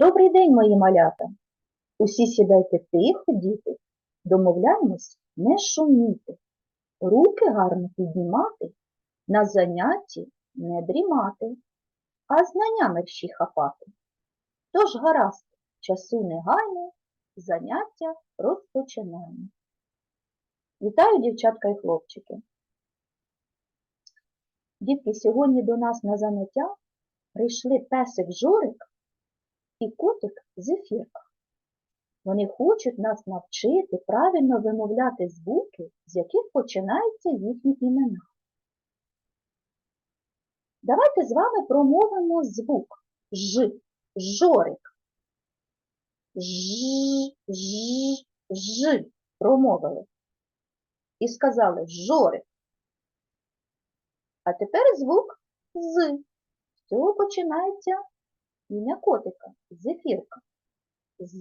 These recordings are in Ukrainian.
Добрий день, мої малята. Усі сідайте тихо, діти. Домовляємось не шуміти. Руки гарно піднімати, на занятті не дрімати, а знання мерщі хапати. Тож гаразд, часу не гаймо, заняття розпочинаємо. Вітаю, дівчатка і хлопчики. Дітки, сьогодні до нас на заняття прийшли песик Жорик і котик Зефірка. Вони хочуть нас навчити правильно вимовляти звуки, з яких починаються їхні імена. Давайте з вами промовимо звук Ж, жорик. Ж, ж, ж. Промовили. І сказали жорик. А тепер звук з. З цього починається ім'я котика, зефірка. З,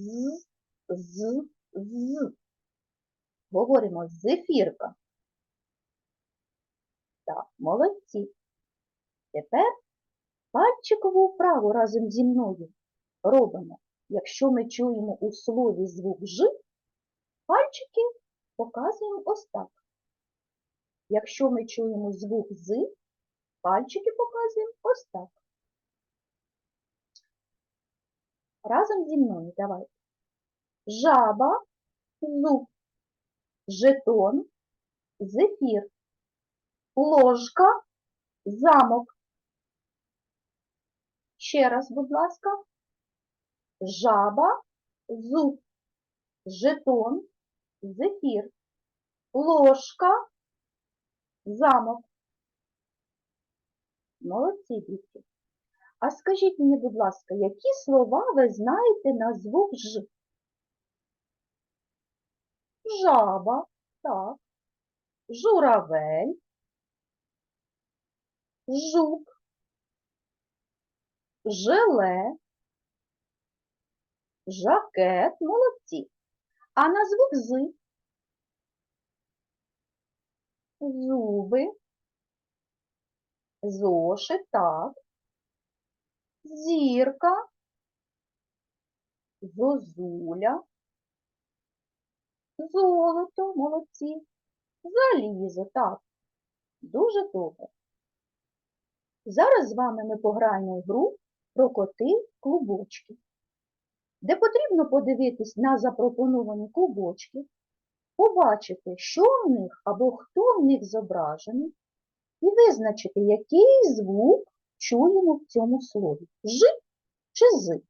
з, з. Говоримо зефірка. Так, молодці. Тепер пальчикову вправу разом зі мною робимо. Якщо ми чуємо у слові звук Ж, пальчики показуємо ось так. Якщо ми чуємо звук З, пальчики показуємо ось так. Разом зі мною давайте. Жаба, зуб, жетон, зефір, ложка, замок. Ще раз, будь ласка. Жаба, зуб, жетон, зефір, ложка, замок. Молодці, дітки. А скажіть мені, будь ласка, які слова ви знаєте на звук Ж? Жаба, так, журавель, жук, желе, жакет, молодці. А на звук З? Зуби, зошит, так, зірка, зозуля, золото, молодці, залізо, так, дуже добре. Зараз з вами ми пограємо в гру про коти клубочки, де потрібно подивитись на запропоновані клубочки, побачити, що в них або хто в них зображений, і визначити, який звук чуємо в цьому слові Ж чи З.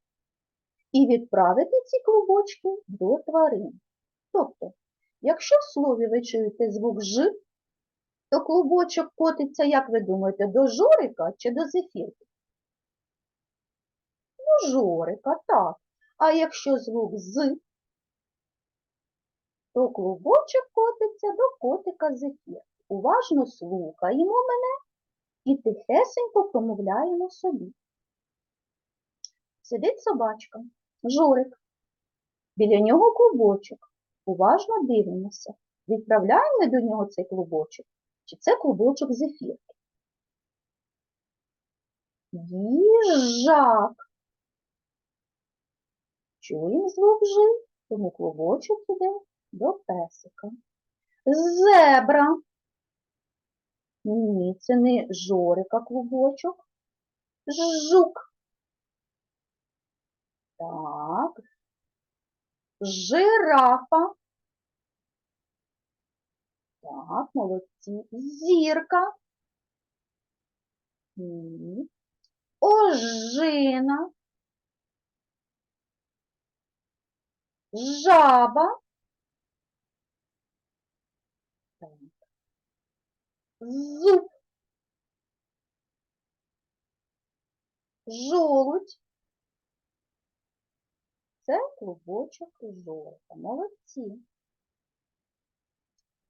І відправити ці клубочки до тварин. Тобто, якщо в слові ви чуєте звук Ж, то клубочок котиться, як ви думаєте, до жорика чи до зефірки? До жорика, так. А якщо звук з, то клубочок котиться до котика зефірки. Уважно слухаємо мене і тихесенько промовляємо собі. Сидить собачка, жорик. Біля нього клубочок. Уважно дивимося. Відправляємо ми до нього цей клубочок, чи це клубочок зефірки. Їжак. Чуємо звук Ж, тому клубочок іде до песика. Зебра. Ні, це не жорика клубочок. Жук. Так. Жирафа. Так, молодці. Зірка. Ні. Ожина. Жаба. Зуб. Жолудь. Це клубочок жолота. Молодці.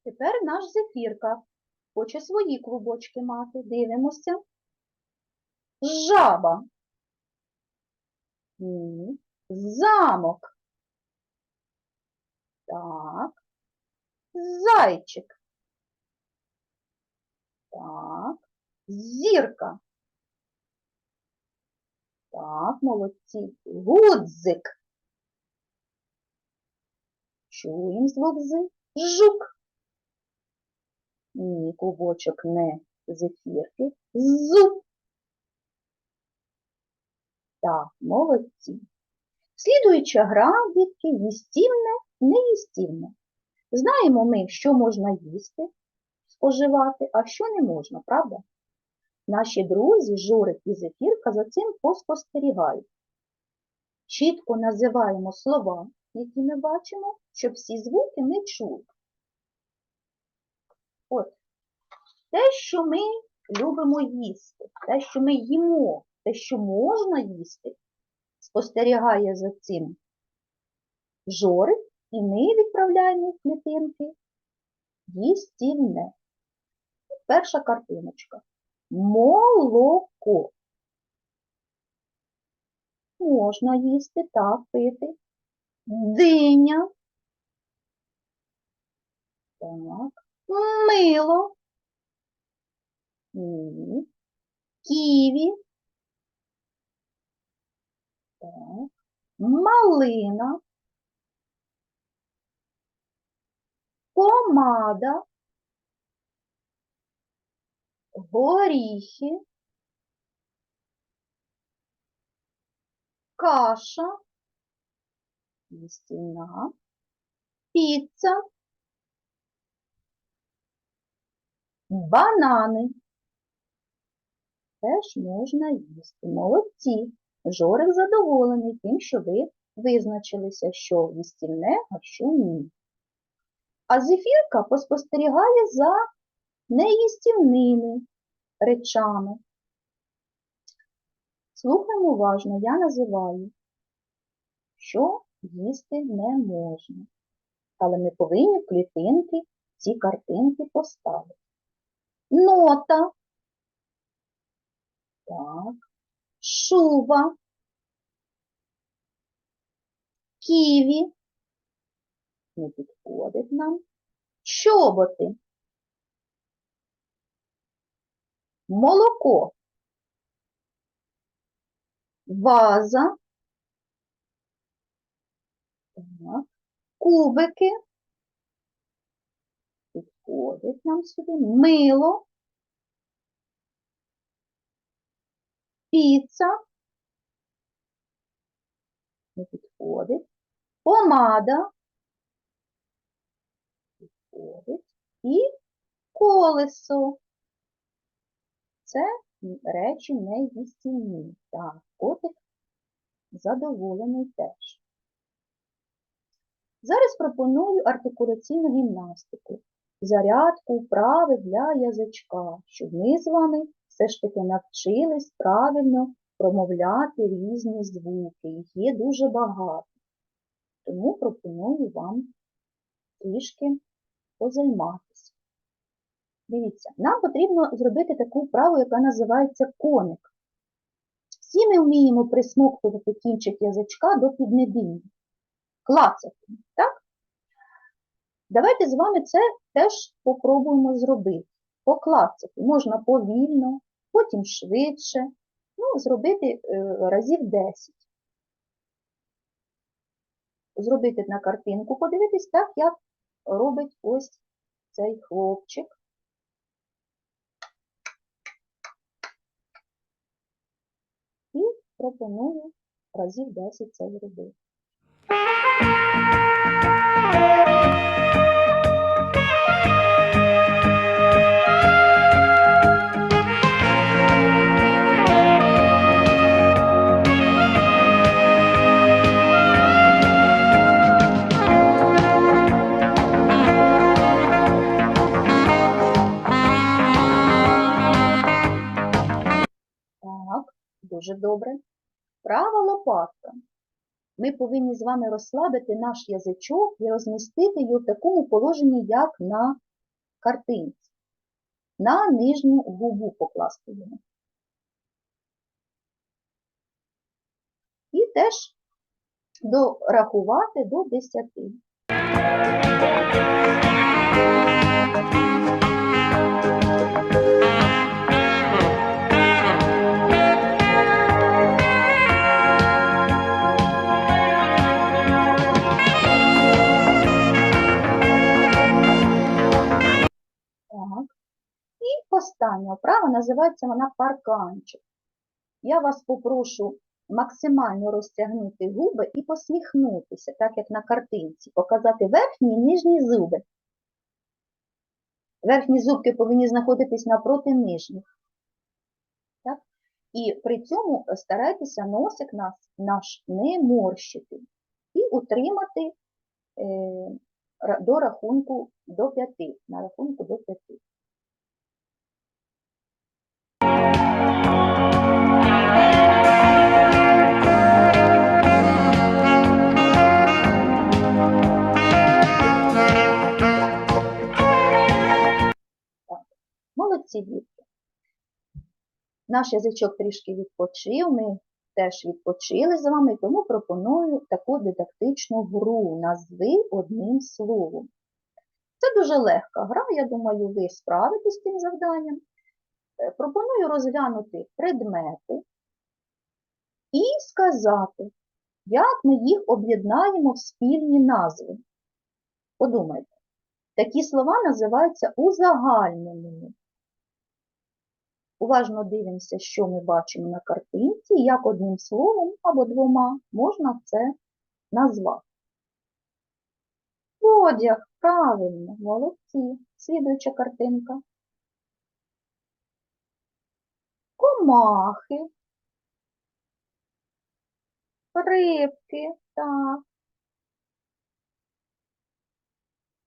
Тепер наш зефірка хоче свої клубочки мати. Дивимося. Жаба. Ні. Замок. Так. Зайчик. Так. Зірка. Так. Молодці. Гудзик. Чуємо звук з. Жук. Ні, клубочок не зефірки. Зуб. Так, молодці. Слідуюча гра, дітки, їстівне, неїстівне. Знаємо ми, що можна їсти, споживати, а що не можна, правда? Наші друзі, Жорик і Зефірка за цим поспостерігають. Чітко називаємо слова, які ми бачимо, щоб всі звуки ми чули. От, те, що ми любимо їсти, те, що ми їмо, те, що можна їсти, спостерігає за цим жорик, і ми відправляємо клітинки їстівне. Перша картиночка. Молоко. Можна їсти, так, пити. Диня. Так. Мило. Ні. Ківі. Так. Малина. Помада. Горіхи. Каша. Їстівна. Піца. Банани. Теж можна їсти. Молодці. Жорик задоволений тим, що ви визначилися, що їстівне, а що ні. А зефірка поспостерігає за неїстівними речами. Слухаємо уважно, я називаю, що їсти не можна. Але ми повинні в клітинки ці картинки поставити. Нота. Так. Шуба. Ківі. Не підходить нам. Чоботи. Молоко. Ваза. Кубики. Підходить нам сюди. Мило. Піца. Не підходить. Помада. Підходить. І колесо. Це речі не їстівні. Так, котик задоволений теж. Зараз пропоную артикуляційну гімнастику, зарядку, вправи для язичка, щоб ми з вами все ж таки навчились правильно промовляти різні звуки. Їх є дуже багато. Тому пропоную вам трішки позайматися. Дивіться, нам потрібно зробити таку вправу, яка називається коник. Всі ми вміємо присмоктувати кінчик язичка до піднебіння. Клацати, так? Давайте з вами це теж попробуємо зробити. Поклацати. Можна повільно, потім швидше. Ну, зробити е, разів 10. Зробити на картинку, подивитись так, як робить ось цей хлопчик. І пропоную разів 10 це зробити. Ми повинні з вами розслабити наш язичок і розмістити його в такому положенні, як на картинці. На нижню губу покласти його. І теж дорахувати до 10. Виконання вправа, називається вона парканчик. Я вас попрошу максимально розтягнути губи і посміхнутися, так як на картинці, показати верхні і нижні зуби. Верхні зубки повинні знаходитись напроти нижніх. Так? І при цьому старайтеся носик наш, наш не морщити і утримати е, до рахунку до п'яти. На рахунку до п'яти. Молодці дітки. Наш язичок трішки відпочив, ми теж відпочили з вами, тому пропоную таку дидактичну гру назви одним словом. Це дуже легка гра, я думаю, ви справитесь з цим завданням. Е, Пропоную розглянути предмети і сказати, як ми їх об'єднаємо в спільні назви. Подумайте, такі слова називаються узагальненими. Уважно дивимося, що ми бачимо на картинці, як одним словом або двома можна це назвати. Одяг, правильно, молодці. Слідуюча картинка. Комахи. Рибки, так.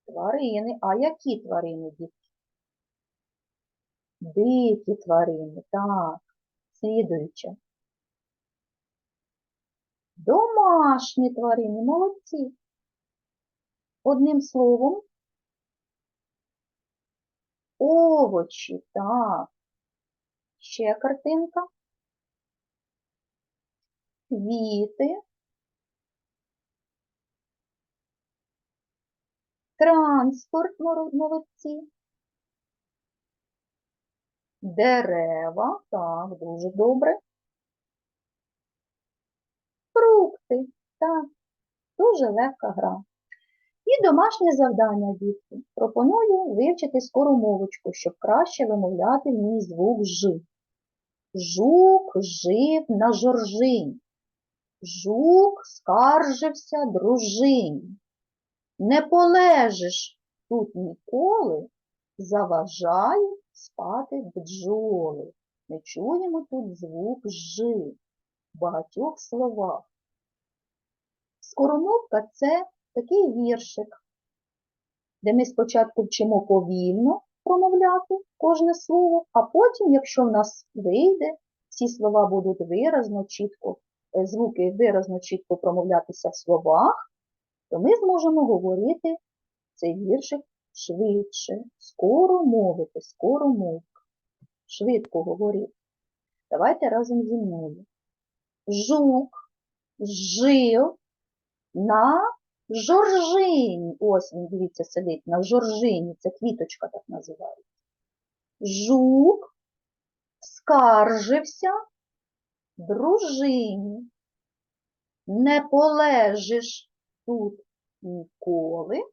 Тварини. А які тварини, дітки? Дикі тварини, так. Слідуюча. Домашні тварини, молодці. Одним словом, овочі, так. Ще картинка. Квіти. Транспорт, молодці. Дерева, так, дуже добре. Фрукти, так, дуже легка гра. І домашнє завдання, дітки. Пропоную вивчити скоромовочку, щоб краще вимовляти в ній звук Ж. Жук жив на жоржині. Жук скаржився дружині. Не полежиш тут ніколи, заважають спати бджоли. Ми чуємо тут звук Ж в багатьох словах. Скоромовка це такий віршик, де ми спочатку вчимо повільно промовляти кожне слово, а потім, якщо в нас вийде, всі слова будуть виразно, чітко, е, звуки виразно, чітко промовлятися в словах, то ми зможемо говорити цей віршик швидше, скоро мовити, скоро мовка, швидко говорити. Давайте разом зі мною. Жук жив на жоржині. Ось він, дивіться, сидить на жоржині, це квіточка так називається. Жук скаржився дружині. Не полежиш тут ніколи,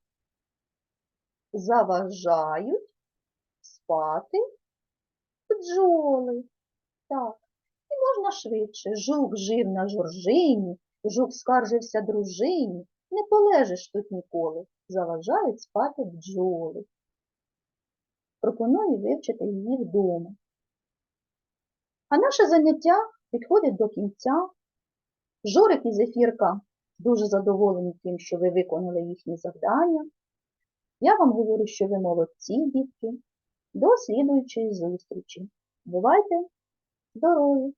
заважають спати бджоли. Так, і можна швидше. Жук жив на жоржині, жук скаржився дружині. Не полежиш тут ніколи, заважають спати бджоли. Пропоную вивчити її вдома. А наше заняття підходить до кінця. Жорик і Зефірка дуже задоволені тим, що ви виконали їхні завдання. Я вам говорю, що ви молодці, дітки. До слідуючої зустрічі. Бувайте здорові!